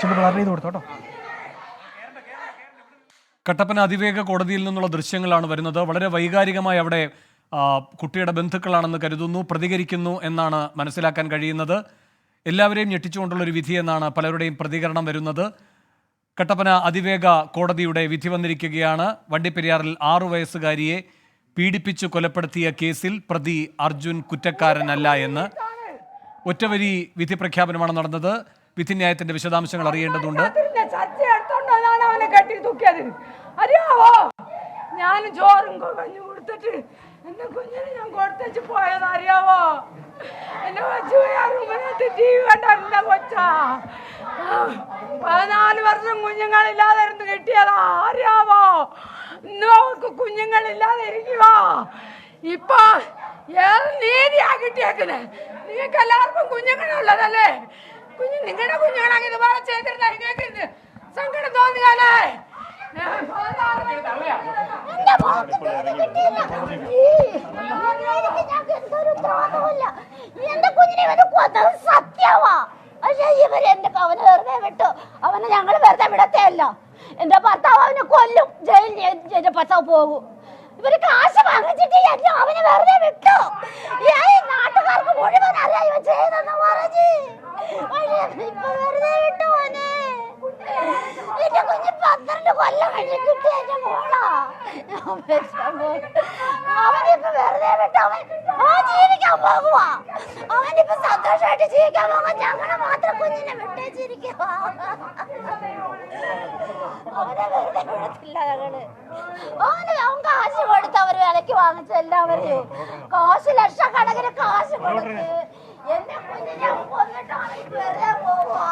Shibu colour ചെയ്ത് കൊടുത്തോട്ടോ കട്ടപ്പന അതിവേഗ കോടതിയിൽ നിന്നുള്ള ദൃശ്യങ്ങളാണ് വരുന്നത്. വളരെ വൈകാരികമായി അവിടെ കുട്ടിയുടെ ബന്ധുക്കളാണെന്ന് കരുതുന്നു പ്രതികരിക്കുന്നു എന്നാണ് മനസ്സിലാക്കാൻ കഴിയുന്നത്. എല്ലാവരെയും ഞെട്ടിച്ചുകൊണ്ടുള്ള ഒരു വിധി എന്നാണ് പലരുടെയും പ്രതികരണം വരുന്നത്. കട്ടപ്പന അതിവേഗ കോടതിയുടെ വിധി വന്നിരിക്കുകയാണ്. വണ്ടിപ്പെരിയാറിൽ ആറു വയസ്സുകാരിയെ പീഡിപ്പിച്ചു കൊലപ്പെടുത്തിയ കേസിൽ പ്രതി അർജുൻ കുറ്റക്കാരനല്ല എന്ന്. ഒറ്റവരി വിധി പ്രഖ്യാപനമാണ് നടന്നത്. വിധിന്യായത്തിന്റെ വിശദാംശങ്ങൾ അറിയേണ്ടതുണ്ട്. അറിയാവോ? ഞാൻ കൊടുത്തിട്ട് ഞാൻ കൊടുത്തേച്ച് അറിയാവോ? പതിനാല് വർഷം കുഞ്ഞുങ്ങളില്ലാതെ ഇരുന്ന് കിട്ടിയതാ. അറിയാവോ? ഇന്നും കുഞ്ഞുങ്ങളില്ലാതെ ഇരിക്കുവാ ഇപ്പൊ ഏത് നീതിയാ കിട്ടിയേക്കണേ നിങ്ങൾക്ക് എല്ലാവർക്കും കുഞ്ഞുങ്ങളുള്ളതല്ലേ? കുഞ്ഞു നിങ്ങളുടെ കുഞ്ഞുങ്ങളാണ് ഇതുപോലെ ചെയ്തിരുന്ന. കേൾക്കരുത് സങ്കടം തോന്നിയാലേ? എന്റെ. കുഞ്ഞിനെ ഇവർ കൊന്നത് സത്യവാ. പക്ഷെ ഇവർ എന്റെ അവനെ വെറുതെ വിട്ടു. അവനെ ഞങ്ങൾ വെറുതെ വിടത്തേയല്ല. എന്റെ ഭർത്താവ് അവനെ കൊല്ലും. ജയിലിൽ എന്റെ ഭർത്താവ് പോകും. ഇവർ കാശ് വാങ്ങിച്ചിട്ട് എന്നെ അവനെ വെറുതെ വിട്ടു. ഈ നാട്ടുകാർക്ക് മുഴുവൻ അറിയാം ഇവൻ ചെയ്തെന്ന് പറഞ്ഞ്. എന്റെ കുഞ്ഞ് പന്ത്രണ്ട് കൊല്ലം കഴിഞ്ഞ് കിട്ടിയ എന്റെ മോളാ. അവനിപ്പോ വെറുതെ വിട്ട് അവൻ ആ ജീവിക്കാൻ പോകുവാ. അവനിപ്പോ സന്തോഷമായിട്ട് ജീവിക്കാൻ പോകാൻ ഞങ്ങളെ കുഞ്ഞിനെ വിട്ടേച്ചിരിക്കുക അവനെ വെറുതെ വിടത്തില്ല ഞങ്ങൾ. അവന് അവൻ കാശ് കൊടുത്ത് അവർ വിലക്ക് വാങ്ങിച്ച കാശ് ലക്ഷക്കണക്കിന് കാശ് കൊടുത്ത്. എന്റെ കുഞ്ഞിനെ അവൻ കൊന്നിട്ട് അവൻ വെറുതെ പോവാ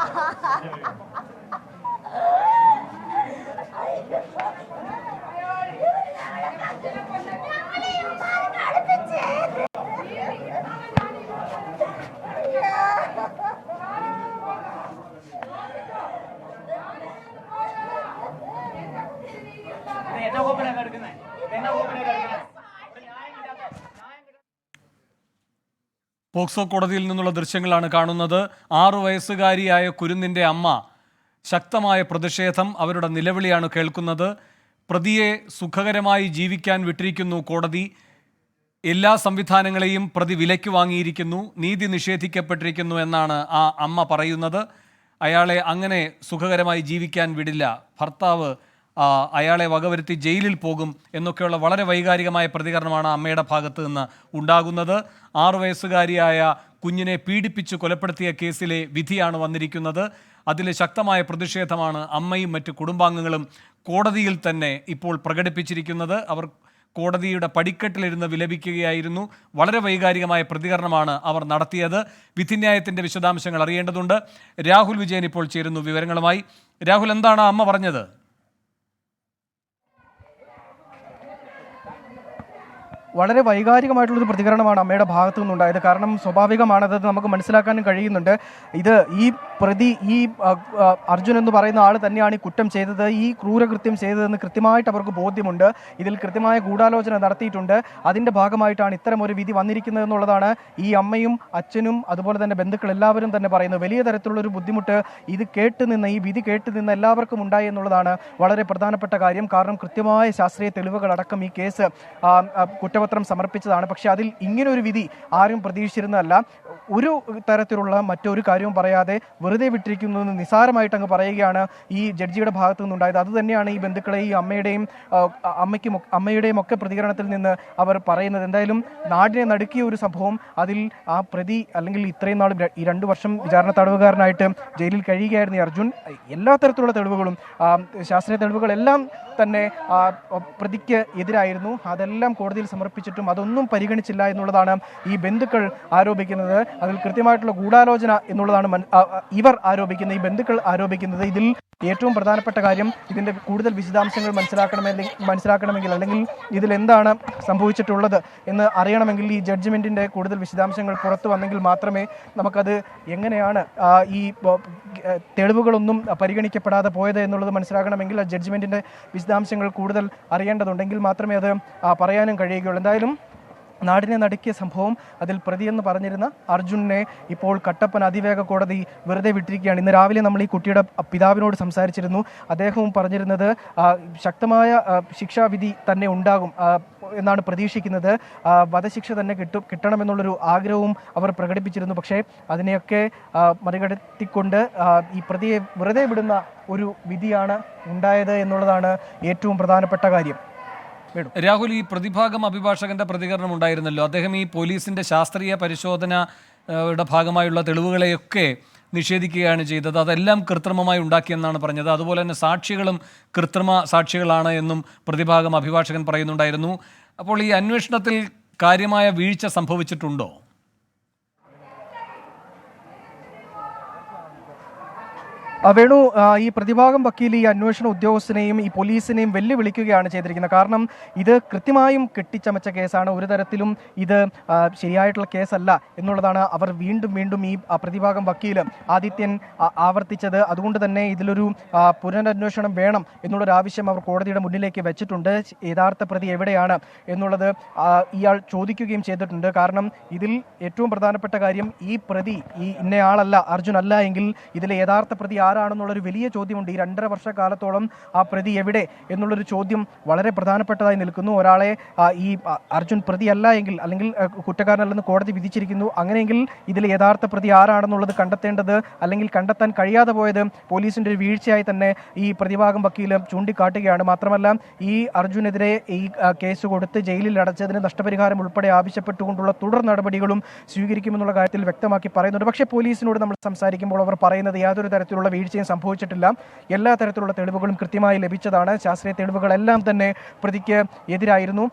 പോക്സോ കോടതിയിൽ നിന്നുള്ള ദൃശ്യങ്ങളാണ് കാണുന്നത്. ആറു വയസ്സുകാരിയായ കുരുന്നിന്റെ അമ്മ ശക്തമായ പ്രതിഷേധം അവരുടെ നിലവിളിയാണ് കേൾക്കുന്നത്. പ്രതിയെ സുഖകരമായി ജീവിക്കാൻ വിട്ടിരിക്കുന്നു കോടതി. എല്ലാ സംവിധാനങ്ങളെയും പ്രതി വിലയ്ക്ക് വാങ്ങിയിരിക്കുന്നു നീതി നിഷേധിക്കപ്പെട്ടിരിക്കുന്നു എന്നാണ് ആ അമ്മ പറയുന്നത്. അയാളെ അങ്ങനെ സുഖകരമായി ജീവിക്കാൻ വിടില്ല. ഭർത്താവ് അയാളെ വകവരുത്തി ജയിലിൽ പോകും എന്നൊക്കെയുള്ള വളരെ വൈകാരികമായ പ്രതികരണമാണ് അമ്മയുടെ ഭാഗത്ത് നിന്ന് ഉണ്ടാകുന്നത്. ആറു വയസ്സുകാരിയായ കുഞ്ഞിനെ പീഡിപ്പിച്ച് കൊലപ്പെടുത്തിയ കേസിലെ വിധിയാണ് വന്നിരിക്കുന്നത്. അതിൽ ശക്തമായ പ്രതിഷേധമാണ് അമ്മയും മറ്റ് കുടുംബാംഗങ്ങളും കോടതിയിൽ തന്നെ ഇപ്പോൾ പ്രകടിപ്പിച്ചിരിക്കുന്നത്. അവർ കോടതിയുടെ പടിക്കെട്ടിലിരുന്ന് വിലപിക്കുകയായിരുന്നു. വളരെ വൈകാരികമായ പ്രതികരണമാണ് അവർ നടത്തിയത്. വിധിന്യായത്തിന്റെ വിശദാംശങ്ങൾ അറിയേണ്ടതുണ്ട്. രാഹുൽ വിജയൻ ഇപ്പോൾ ചേരുന്നു വിവരങ്ങളുമായി. രാഹുൽ എന്താണ് അമ്മ പറഞ്ഞത്? വളരെ വൈകാരികമായിട്ടുള്ളൊരു പ്രതികരണമാണ് അമ്മയുടെ ഭാഗത്തു നിന്നുണ്ടായത്. കാരണം സ്വാഭാവികമാണത് നമുക്ക് മനസ്സിലാക്കാനും കഴിയുന്നുണ്ട്. ഇത് ഈ പ്രതി ഈ അർജുൻ എന്ന് പറയുന്ന ആൾ തന്നെയാണ് ഈ കുറ്റം ചെയ്തത് ഈ ക്രൂരകൃത്യം ചെയ്തതെന്ന് കൃത്യമായിട്ട് അവർക്ക് ബോധ്യമുണ്ട്. ഇതിൽ കൃത്യമായ ഗൂഢാലോചന നടത്തിയിട്ടുണ്ട്. അതിന്റെ ഭാഗമായിട്ടാണ് ഇത്തരം ഒരു വിധി വന്നിരിക്കുന്നത് എന്നുള്ളതാണ് ഈ അമ്മയും അച്ഛനും അതുപോലെ തന്നെ ബന്ധുക്കൾ എല്ലാവരും തന്നെ പറയുന്നത്. വലിയ തരത്തിലുള്ളൊരു ബുദ്ധിമുട്ട് ഇത് കേട്ട് നിന്ന് ഈ വിധി കേട്ട് നിന്ന് എല്ലാവർക്കും ഉണ്ടായി എന്നുള്ളതാണ് വളരെ പ്രധാനപ്പെട്ട കാര്യം. കാരണം കൃത്യമായ ശാസ്ത്രീയ തെളിവുകളടക്കം ഈ കേസ് ആ, ആ, സമർപ്പിച്ചതാണ്. പക്ഷേ അതിൽ ഇങ്ങനെ ഒരു വിധി ആരും പ്രതീക്ഷിച്ചിരുന്നതല്ല. ഒരു തരത്തിലുള്ള മറ്റൊരു കാര്യവും പറയാതെ വെറുതെ വിട്ടിരിക്കുന്നു എന്ന് നിസാരമായിട്ട് അങ്ങ് പറയുകയാണ് ഈ ജഡ്ജിയുടെ ഭാഗത്തു നിന്നുണ്ടായത്. അതുതന്നെയാണ് ഈ ബന്ധുക്കളെ ഈ അമ്മയുടെയും അമ്മയ്ക്കും അമ്മയുടെയും ഒക്കെ പ്രതികരണത്തിൽ നിന്ന് അവർ പറയുന്നത്. എന്തായാലും നാടിനെ നടുക്കിയ ഒരു സംഭവം അതിൽ ആ പ്രതി അല്ലെങ്കിൽ ഇത്രയും നാളും ഈ രണ്ട് വർഷം വിചാരണ തടവുകാരനായിട്ട് ജയിലിൽ കഴിയുകയായിരുന്നു അർജുൻ. എല്ലാ തരത്തിലുള്ള തെളിവുകളും ശാസ്ത്രീയ തെളിവുകളെല്ലാം തന്നെ പ്രതിക്ക് എതിരായിരുന്നു. അതെല്ലാം കോടതിയിൽ സമർപ്പിച്ചിട്ടും അതൊന്നും പരിഗണിച്ചില്ല എന്നുള്ളതാണ് ഈ ബന്ധുക്കൾ ആരോപിക്കുന്നത്. അതിൽ കൃത്യമായിട്ടുള്ള ഗൂഢാലോചന എന്നുള്ളതാണ് ഇവർ ആരോപിക്കുന്നത് ഈ ബന്ധുക്കൾ ആരോപിക്കുന്നത്. ഇതിൽ ഏറ്റവും പ്രധാനപ്പെട്ട കാര്യം ഇതിന്റെ കൂടുതൽ വിശദാംശങ്ങൾ മനസ്സിലാക്കണമെങ്കിൽ മനസ്സിലാക്കണമെങ്കിൽ അല്ലെങ്കിൽ ഇതിൽ എന്താണ് സംഭവിച്ചിട്ടുള്ളത് എന്ന് അറിയണമെങ്കിൽ ഈ ജഡ്ജ്മെന്റിന്റെ കൂടുതൽ വിശദാംശങ്ങൾ പുറത്തു വന്നെങ്കിൽ മാത്രമേ നമുക്കത് എങ്ങനെയാണ് ഈ തെളിവുകളൊന്നും പരിഗണിക്കപ്പെടാതെ പോയത് എന്നുള്ളത് മനസ്സിലാക്കണമെങ്കിൽ ആ ജഡ്ജ്മെന്റിന്റെ വിശദാംശങ്ങൾ കൂടുതൽ അറിയേണ്ടതുണ്ടെങ്കിൽ മാത്രമേ അത് പറയാനും കഴിയുകയുള്ളൂ. എന്തായാലും നാടിനെ നടുക്കിയ സംഭവം അതിൽ പ്രതിയെന്ന് പറഞ്ഞിരുന്ന അർജുനെ ഇപ്പോൾ കട്ടപ്പൻ അതിവേഗ കോടതി വെറുതെ വിട്ടിരിക്കുകയാണ്. ഇന്ന് രാവിലെ നമ്മൾ ഈ കുട്ടിയുടെ പിതാവിനോട് സംസാരിച്ചിരുന്നു. അദ്ദേഹവും പറഞ്ഞിരുന്നത് ശക്തമായ ശിക്ഷാവിധി തന്നെ ഉണ്ടാകും എന്നാണ് പ്രതീക്ഷിക്കുന്നത്. വധശിക്ഷ തന്നെ കിട്ടും കിട്ടണമെന്നുള്ളൊരു ആഗ്രഹവും അവർ പ്രകടിപ്പിച്ചിരുന്നു. പക്ഷേ അതിനെയൊക്കെ മറികടത്തിക്കൊണ്ട് ഈ പ്രതിയെ വെറുതെ വിടുന്ന ഒരു വിധിയാണ് ഉണ്ടായത് എന്നുള്ളതാണ് ഏറ്റവും പ്രധാനപ്പെട്ട കാര്യം. രാഹുൽ ഈ പ്രതിഭാഗം അഭിഭാഷകന്റെ പ്രതികരണം ഉണ്ടായിരുന്നല്ലോ. അദ്ദേഹം ഈ പോലീസിന്റെ ശാസ്ത്രീയ പരിശോധന യുടെ ഭാഗമായുള്ള തെളിവുകളെയൊക്കെ നിഷേധിക്കുകയാണ് ചെയ്തത്. അതെല്ലാം കൃത്രിമമായി ഉണ്ടാക്കിയെന്നാണ് പറഞ്ഞത്. അതുപോലെ തന്നെ സാക്ഷികളും കൃത്രിമ സാക്ഷികളാണ് എന്നും പ്രതിഭാഗം അഭിഭാഷകൻ പറയുന്നുണ്ടായിരുന്നു. അപ്പോൾ ഈ അന്വേഷണത്തിൽ കാര്യമായ വീഴ്ച സംഭവിച്ചിട്ടുണ്ടോ? വേണു ഈ പ്രതിഭാഗം വക്കീൽ ഈ അന്വേഷണ ഉദ്യോഗസ്ഥനെയും ഈ പോലീസിനെയും വെല്ലുവിളിക്കുകയാണ് ചെയ്തിരിക്കുന്നത്. കാരണം ഇത് കൃത്യമായും കെട്ടിച്ചമച്ച കേസാണ്. ഒരു തരത്തിലും ഇത് ശരിയായിട്ടുള്ള കേസല്ല എന്നുള്ളതാണ് അവർ വീണ്ടും വീണ്ടും ഈ പ്രതിഭാഗം വക്കീൽ ആദിത്യൻ ആവർത്തിച്ചത്. അതുകൊണ്ട് തന്നെ ഇതിലൊരു പുനരന്വേഷണം വേണം എന്നുള്ളൊരു ആവശ്യം അവർ കോടതിയുടെ മുന്നിലേക്ക് വെച്ചിട്ടുണ്ട്. യഥാർത്ഥ പ്രതി എവിടെയാണ് എന്നുള്ളത് ഇയാൾ ചോദിക്കുകയും ചെയ്തിട്ടുണ്ട്. കാരണം ഇതിൽ ഏറ്റവും പ്രധാനപ്പെട്ട കാര്യം ഈ പ്രതി ഈ ഇന്നയാളല്ല അർജുൻ എങ്കിൽ ഇതിലെ യഥാർത്ഥ പ്രതി ആരാണെന്നുള്ളൊരു വലിയ ചോദ്യമുണ്ട്. ഈ രണ്ടര വർഷക്കാലത്തോളം ആ പ്രതി എവിടെ എന്നുള്ളൊരു ചോദ്യം വളരെ പ്രധാനപ്പെട്ടതായി നിൽക്കുന്നു. ഒരാളെ ഈ അർജുൻ പ്രതിയല്ല എങ്കിൽ അല്ലെങ്കിൽ കുറ്റക്കാരനല്ലെന്ന് കോടതി വിധിച്ചിരിക്കുന്നു. അങ്ങനെയെങ്കിൽ ഇതിൽ യഥാർത്ഥ പ്രതി ആരാണെന്നുള്ളത് കണ്ടെത്തേണ്ടത് അല്ലെങ്കിൽ കണ്ടെത്താൻ കഴിയാതെ പോയത് പോലീസിന്റെ ഒരു വീഴ്ചയായി തന്നെ ഈ പ്രതിഭാഗം വക്കീൽ ചൂണ്ടിക്കാട്ടുകയാണ്. മാത്രമല്ല ഈ അർജുനെതിരെ ഈ കേസ് കൊടുത്ത് ജയിലിൽ അടച്ചതിന് നഷ്ടപരിഹാരം ഉൾപ്പെടെ ആവശ്യപ്പെട്ടുകൊണ്ടുള്ള തുടർ നടപടികളും സ്വീകരിക്കുമെന്നുള്ള കാര്യത്തിൽ വ്യക്തമാക്കി പറയുന്നുണ്ട്. പക്ഷേ പോലീസിനോട് നമ്മൾ സംസാരിക്കുമ്പോൾ അവർ പറയുന്നത് യാതൊരു തരത്തിലുള്ള വീഴ്ചയും സംഭവിച്ചിട്ടില്ല. എല്ലാ തരത്തിലുള്ള തെളിവുകളും കൃത്യമായി ലഭിച്ചതാണ്. ശാസ്ത്രീയ തെളിവുകളെല്ലാം തന്നെ പ്രതിക്ക് എതിരായിരുന്നു.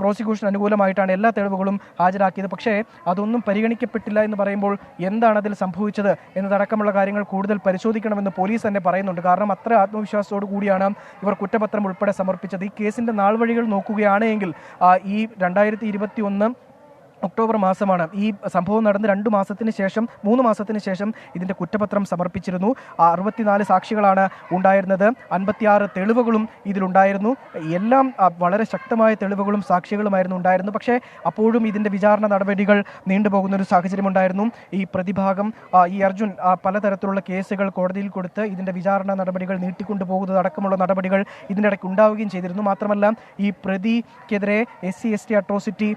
പ്രോസിക്യൂഷൻ അനുകൂലമായിട്ടാണ് എല്ലാ തെളിവുകളും ഹാജരാക്കിയത്. പക്ഷേ അതൊന്നും പരിഗണിക്കപ്പെട്ടില്ല എന്ന് പറയുമ്പോൾ എന്താണ് അതിൽ സംഭവിച്ചത് എന്നതടക്കമുള്ള കാര്യങ്ങൾ കൂടുതൽ പരിശോധിക്കണമെന്ന് പോലീസ് തന്നെ പറയുന്നുണ്ട്. കാരണം അത്ര ആത്മവിശ്വാസത്തോടു കൂടിയാണ് ഇവർ കുറ്റപത്രം ഉൾപ്പെടെ സമർപ്പിച്ചത്. ഈ കേസിന്റെ നാൾ വഴികൾ നോക്കുകയാണെങ്കിൽ ഈ രണ്ടായിരത്തി ഇരുപത്തി ഒന്ന് ഒക്ടോബർ മാസമാണ്. ഈ സംഭവം നടന്ന് രണ്ട് മാസത്തിന് ശേഷം മൂന്ന് മാസത്തിന് ശേഷം ഇതിന്റെ കുറ്റപത്രം സമർപ്പിച്ചിരുന്നു. അറുപത്തിനാല് സാക്ഷികളാണ് ഉണ്ടായിരുന്നത്. അൻപത്തിയാറ് തെളിവുകളും ഇതിലുണ്ടായിരുന്നു. എല്ലാം വളരെ ശക്തമായ തെളിവുകളും സാക്ഷികളുമായിരുന്നു ഉണ്ടായിരുന്നു. പക്ഷേ അപ്പോഴും ഇതിന്റെ വിചാരണ നടപടികൾ നീണ്ടുപോകുന്ന ഒരു സാഹചര്യം ഉണ്ടായിരുന്നു. ഈ പ്രതിഭാഗം ഈ അർജുൻ പലതരത്തിലുള്ള കേസുകൾ കോടതിയിൽ കൊടുത്ത് ഇതിന്റെ വിചാരണ നടപടികൾ നീട്ടിക്കൊണ്ടു പോകുന്നത് അടക്കമുള്ള നടപടികൾ ഇതിനിടയ്ക്ക് ഉണ്ടാവുകയും ചെയ്തിരുന്നു. മാത്രമല്ല ഈ പ്രതിക്കെതിരെ S C S T atrocity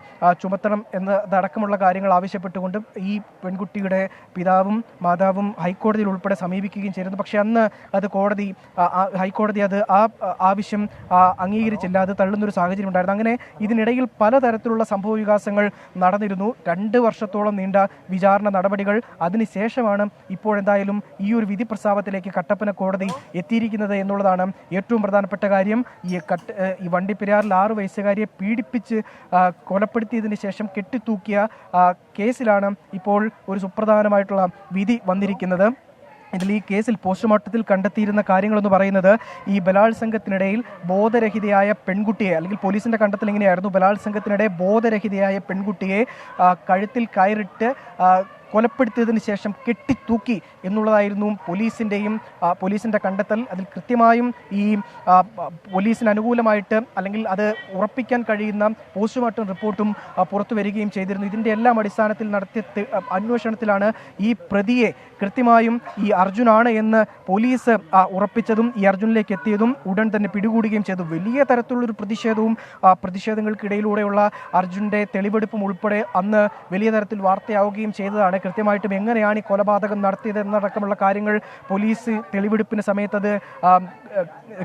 ചുമത്തണം എന്നതടക്കമുള്ള കാര്യങ്ങൾ ആവശ്യപ്പെട്ടുകൊണ്ടും ഈ പെൺകുട്ടിയുടെ പിതാവും മാതാവും ഹൈക്കോടതിയിൽ ഉൾപ്പെടെ സമീപിക്കുകയും ചെയ്തിരുന്നു. പക്ഷേ അന്ന് അത് കോടതി ഹൈക്കോടതി അത് ആ ആവശ്യം അംഗീകരിച്ചില്ല. അത് തള്ളുന്നൊരു സാഹചര്യം ഉണ്ടായിരുന്നു. അങ്ങനെ ഇതിനിടയിൽ പലതരത്തിലുള്ള സംഭവ വികാസങ്ങൾ നടന്നിരുന്നു. രണ്ട് വർഷത്തോളം നീണ്ട വിചാരണ നടപടികൾ. അതിനുശേഷമാണ് ഇപ്പോഴെന്തായാലും ഈ ഒരു വിധി പ്രസ്താവത്തിലേക്ക് കട്ടപ്പന കോടതി എത്തിയിരിക്കുന്നത് എന്നുള്ളതാണ് ഏറ്റവും പ്രധാനപ്പെട്ട കാര്യം. ഈ കട്ട് ഈ വണ്ടിപ്പെരിയാറിൽ ആറ് വയസ്സുകാരിയെ പീഡിപ്പിച്ച് കൊലപ്പെടുത്തിയതിനു ശേഷം കെട്ടിത്തൂക്കിയ ആ, കേസിലാണ് ഇപ്പോൾ ഒരു സുപ്രധാനമായിട്ടുള്ള വിധി വന്നിരിക്കുന്നത്. ഇതിൽ ഈ കേസിൽ പോസ്റ്റ്മോർട്ടത്തിൽ കണ്ടെത്തിയിരുന്ന കാര്യങ്ങളെന്ന് പറയുന്നത് ഈ ബലാത്സംഗത്തിനിടയിൽ ബോധരഹിതയായ പെൺകുട്ടിയെ അല്ലെങ്കിൽ പോലീസിന്റെ കണ്ടെത്തൽ ഇങ്ങനെയായിരുന്നു ബലാത്സംഗത്തിനിടെ ബോധരഹിതയായ പെൺകുട്ടിയെ കഴുത്തിൽ കയറിട്ട് കൊലപ്പെടുത്തിയതിന് ശേഷം കെട്ടിത്തൂക്കി എന്നുള്ളതായിരുന്നു പോലീസിന്റെയും പോലീസിന്റെ കണ്ടെത്തൽ. അതിൽ കൃത്യമായും ഈ പോലീസിന് അനുകൂലമായിട്ട് അല്ലെങ്കിൽ അത് ഉറപ്പിക്കാൻ കഴിയുന്ന പോസ്റ്റ്മോർട്ടം റിപ്പോർട്ടും പുറത്തു വരികയും ചെയ്തിരുന്നു. ഇതിന്റെ എല്ലാം അടിസ്ഥാനത്തിൽ നടത്തിയ അന്വേഷണത്തിലാണ് ഈ പ്രതിയെ കൃത്യമായും ഈ അർജുനാണ് എന്ന് പോലീസ് ഉറപ്പിച്ചതും ഈ അർജുനിലേക്ക് എത്തിയതും ഉടൻ തന്നെ പിടികൂടുകയും ചെയ്തു. വലിയ തരത്തിലുള്ളൊരു പ്രതിഷേധവും പ്രതിഷേധങ്ങൾക്കിടയിലൂടെയുള്ള അർജുന്റെ തെളിവെടുപ്പും ഉൾപ്പെടെ അന്ന് വലിയ തരത്തിൽ വാർത്തയാവുകയും ചെയ്തതാണ് കൃത്യമായിട്ടും എങ്ങനെയാണ് ഈ കൊലപാതകം നടത്തിയത് എന്നടക്കമുള്ള കാര്യങ്ങൾ പോലീസ് തെളിവെടുപ്പിന് സമയത്തത്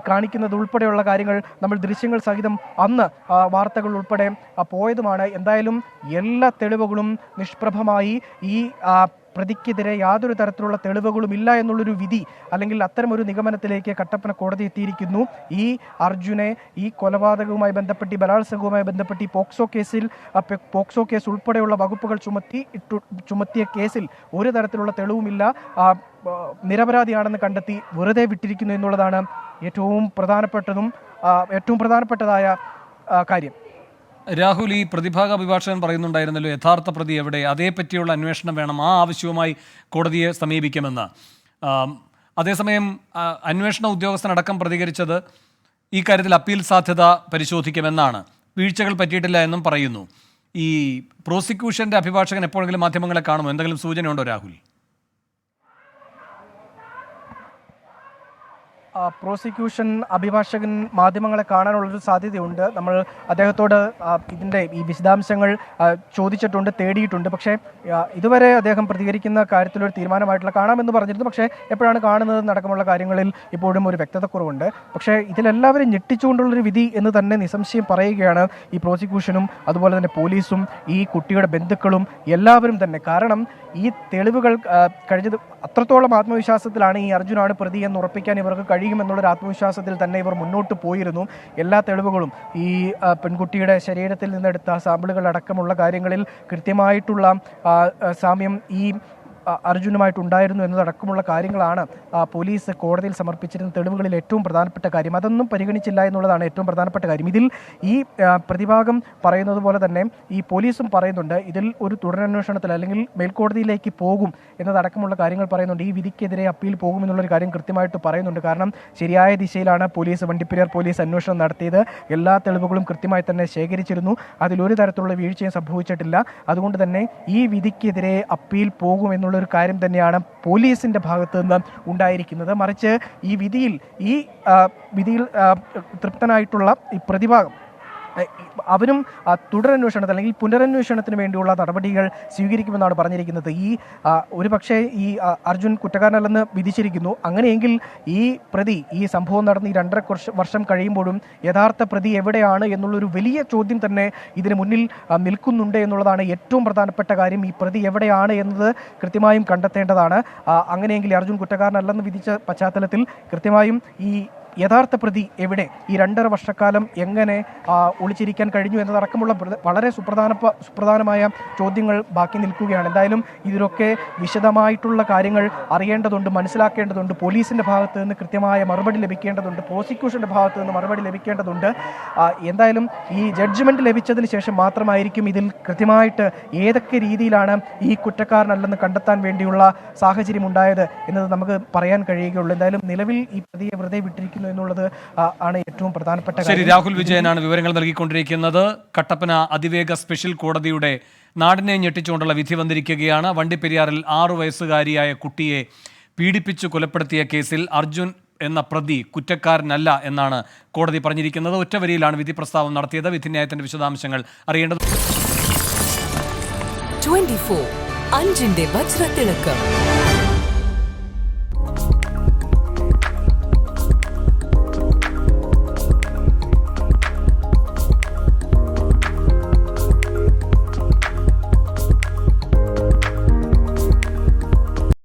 കാണിക്കുന്നത് ഉൾപ്പെടെയുള്ള കാര്യങ്ങൾ നമ്മൾ ദൃശ്യങ്ങൾ സഹിതം അന്ന് വാർത്തകൾ ഉൾപ്പെടെ പോയതുമാണ്. എന്തായാലും എല്ലാ തെളിവുകളും നിഷ്പ്രഭമായി ഈ പ്രതിക്കെതിരെ യാതൊരു തരത്തിലുള്ള തെളിവുകളും ഇല്ല എന്നുള്ളൊരു വിധി അല്ലെങ്കിൽ അത്തരമൊരു നിഗമനത്തിലേക്ക് കട്ടപ്പന കോടതി എത്തിയിരിക്കുന്നു. ഈ അർജുനെ ഈ കൊലപാതകവുമായി ബന്ധപ്പെട്ട് ബലാത്സംഗവുമായി ബന്ധപ്പെട്ട് ഈ പോക്സോ കേസിൽ പോക്സോ കേസ് ഉൾപ്പെടെയുള്ള വകുപ്പുകൾ ചുമത്തി ചുമത്തിയ കേസിൽ ഒരു തരത്തിലുള്ള തെളിവുമില്ല. നിരപരാധിയാണെന്ന് കണ്ടെത്തി വെറുതെ വിട്ടിരിക്കുന്നു എന്നുള്ളതാണ് ഏറ്റവും പ്രധാനപ്പെട്ടതും ഏറ്റവും പ്രധാനപ്പെട്ടതായ കാര്യം. രാഹുൽ ഈ പ്രതിഭാഗ അഭിഭാഷകൻ പറയുന്നുണ്ടായിരുന്നല്ലോ യഥാർത്ഥ പ്രതി എവിടെ? അതേപ്പറ്റിയുള്ള അന്വേഷണം വേണം ആ ആവശ്യവുമായി കോടതിയെ സമീപിക്കുമെന്ന്. അതേസമയം അന്വേഷണ ഉദ്യോഗസ്ഥനടക്കം പ്രതികരിച്ചത് ഈ കാര്യത്തിൽ അപ്പീൽ സാധ്യത പരിശോധിക്കുമെന്നാണ്. വീഴ്ചകൾ പറ്റിയിട്ടില്ല എന്നും പറയുന്നു. ഈ പ്രോസിക്യൂഷന്റെ അഭിഭാഷകൻ എപ്പോഴെങ്കിലും മാധ്യമങ്ങളെ കാണുമോ? എന്തെങ്കിലും സൂചനയുണ്ടോ രാഹുൽ? പ്രോസിക്യൂഷൻ അഭിഭാഷകൻ മാധ്യമങ്ങളെ കാണാനുള്ളൊരു സാധ്യതയുണ്ട്. നമ്മൾ അദ്ദേഹത്തോട് ഇതിന്റെ ഈ വിശദാംശങ്ങൾ ചോദിച്ചിട്ടുണ്ട് തേടിയിട്ടുണ്ട്. പക്ഷേ ഇതുവരെ അദ്ദേഹം പ്രതികരിക്കുന്ന കാര്യത്തിലൊരു തീരുമാനമായിട്ടുള്ള കാണാമെന്ന് പറഞ്ഞിരുന്നു. പക്ഷേ എപ്പോഴാണ് കാണുന്നത് അടക്കമുള്ള കാര്യങ്ങളിൽ ഇപ്പോഴും ഒരു വ്യക്തതക്കുറവുണ്ട്. പക്ഷേ ഇതിലെല്ലാവരും ഞെട്ടിച്ചുകൊണ്ടുള്ളൊരു വിധി എന്ന് തന്നെ നിസംശയം പറയുകയാണ് ഈ പ്രോസിക്യൂഷനും അതുപോലെ തന്നെ പോലീസും ഈ കുട്ടിയുടെ ബന്ധുക്കളും എല്ലാവരും തന്നെ. കാരണം ഈ തെളിവുകൾ കഴിഞ്ഞത് അത്രത്തോളം ആത്മവിശ്വാസത്തിലാണ് ഈ അർജുനാണ് പ്രതി എന്ന് ഉറപ്പിക്കാൻ ഇവർക്ക് കഴിയുമെന്നുള്ളൊരു ആത്മവിശ്വാസത്തിൽ തന്നെ ഇവർ മുന്നോട്ട് പോയിരുന്നു. എല്ലാ തെളിവുകളും ഈ പെൺകുട്ടിയുടെ ശരീരത്തിൽ നിന്നെടുത്ത സാമ്പിളുകൾ അടക്കമുള്ള കാര്യങ്ങളിൽ കൃത്യമായിട്ടുള്ള സാമ്യം ഈ അർജുനുമായിട്ടുണ്ടായിരുന്നു എന്നതടക്കമുള്ള കാര്യങ്ങളാണ് പോലീസ് കോടതിയിൽ സമർപ്പിച്ചിരുന്ന തെളിവുകളിൽ ഏറ്റവും പ്രധാനപ്പെട്ട കാര്യം. അതൊന്നും പരിഗണിച്ചില്ല എന്നുള്ളതാണ് ഏറ്റവും പ്രധാനപ്പെട്ട കാര്യം. ഇതിൽ ഈ പ്രതിഭാഗം പറയുന്നത് പോലെ തന്നെ ഈ പോലീസും പറയുന്നുണ്ട് ഇതിൽ ഒരു തുടരന്വേഷണത്തിൽ അല്ലെങ്കിൽ മേൽക്കോടതിയിലേക്ക് പോകും എന്നതടക്കമുള്ള കാര്യങ്ങൾ പറയുന്നുണ്ട്. ഈ വിധിക്കെതിരെ അപ്പീൽ പോകുമെന്നുള്ളൊരു കാര്യം കൃത്യമായിട്ട് പറയുന്നുണ്ട്. കാരണം ശരിയായ ദിശയിലാണ് പോലീസ് വണ്ടിപ്പെരിയാർ പോലീസ് അന്വേഷണം നടത്തിയത്. എല്ലാ തെളിവുകളും കൃത്യമായി തന്നെ ശേഖരിച്ചിരുന്നു. അതിലൊരു തരത്തിലുള്ള വീഴ്ചയും സംഭവിച്ചിട്ടില്ല. അതുകൊണ്ട് തന്നെ ഈ വിധിക്കെതിരെ അപ്പീൽ പോകുമെന്നുള്ളൊരു കാര്യം തന്നെയാണ് പോലീസിന്റെ ഭാഗത്തു നിന്ന് ഉണ്ടായിരിക്കുന്നത്. മറിച്ച് ഈ വിധിയിൽ ഈ വിധിയിൽ തൃപ്തനായിട്ടുള്ള ഈ പ്രതിഭാഗം അവരും തുടരന്വേഷണത്തിൽ അല്ലെങ്കിൽ പുനരന്വേഷണത്തിന് വേണ്ടിയുള്ള നടപടികൾ സ്വീകരിക്കുമെന്നാണ് പറഞ്ഞിരിക്കുന്നത്. ഈ ഒരു പക്ഷേ ഈ അർജുൻ കുറ്റക്കാരനല്ലെന്ന് വിധിച്ചിരിക്കുന്നു. അങ്ങനെയെങ്കിൽ ഈ പ്രതി ഈ സംഭവം നടന്ന് ഈ രണ്ടര വർഷ- കഴിയുമ്പോഴും യഥാർത്ഥ പ്രതി എവിടെയാണ് എന്നുള്ളൊരു വലിയ ചോദ്യം തന്നെ ഇതിന് മുന്നിൽ നിൽക്കുന്നുണ്ട് എന്നുള്ളതാണ് ഏറ്റവും പ്രധാനപ്പെട്ട കാര്യം. ഈ പ്രതി എവിടെയാണ് എന്നത് കൃത്യമായും കണ്ടെത്തേണ്ടതാണ്. അങ്ങനെയെങ്കിൽ അർജുൻ കുറ്റക്കാരനല്ലെന്ന് വിധിച്ച പശ്ചാത്തലത്തിൽ കൃത്യമായും ഈ യഥാർത്ഥ പ്രതി എവിടെ? ഈ രണ്ടര വർഷക്കാലം എങ്ങനെ ഒളിച്ചിരിക്കാൻ കഴിഞ്ഞു എന്നതടക്കമുള്ള വളരെ സുപ്രധാന സുപ്രധാനമായ ചോദ്യങ്ങൾ ബാക്കി നിൽക്കുകയാണ്. എന്തായാലും ഇതിലൊക്കെ വിശദമായിട്ടുള്ള കാര്യങ്ങൾ അറിയേണ്ടതുണ്ട് മനസ്സിലാക്കേണ്ടതുണ്ട് പോലീസിന്റെ ഭാഗത്ത് നിന്ന് കൃത്യമായ മറുപടി ലഭിക്കേണ്ടതുണ്ട് പ്രോസിക്യൂഷന്റെ ഭാഗത്ത് നിന്ന് മറുപടി ലഭിക്കേണ്ടതുണ്ട്. എന്തായാലും ഈ ജഡ്ജ്മെന്റ് ലഭിച്ചതിന് ശേഷം മാത്രമായിരിക്കും ഇതിൽ കൃത്യമായിട്ട് ഏതൊക്കെ രീതിയിലാണ് ഈ കുറ്റക്കാരനല്ലെന്ന് കണ്ടെത്താൻ വേണ്ടിയുള്ള സാഹചര്യം ഉണ്ടായത് എന്നത് നമുക്ക് പറയാൻ കഴിയുകയുള്ളൂ. എന്തായാലും നിലവിൽ ഈ പ്രതിയെ വെറുതെ വിട്ടിരിക്കുന്നു. എന്നുള്ളത് ആണ് ഏറ്റവും പ്രധാനപ്പെട്ട ശരി രാഹുൽ വിജയനാണ് വിവരങ്ങൾ നൽകിക്കൊണ്ടിരിക്കുന്നത്. കട്ടപ്പന അതിവേഗ സ്പെഷ്യൽ കോടതിയുടെ നാടിനെ ഞെട്ടിച്ചുകൊണ്ടുള്ള വിധി വന്നിരിക്കുകയാണ്. വണ്ടിപ്പെരിയാറിൽ ആറു വയസ്സുകാരിയായ കുട്ടിയെ പീഡിപ്പിച്ചു കൊലപ്പെടുത്തിയ കേസിൽ അർജുൻ എന്ന പ്രതി കുറ്റക്കാരനല്ല എന്നാണ് കോടതി പറഞ്ഞിരിക്കുന്നത്. ഒറ്റവരിയിലാണ് വിധി പ്രസ്താവം നടത്തിയത്. വിധിന്യായത്തിന്റെ വിശദാംശങ്ങൾ അറിയേണ്ടത് അഞ്ചിന്റെ വജ്രത്തിളക്കം.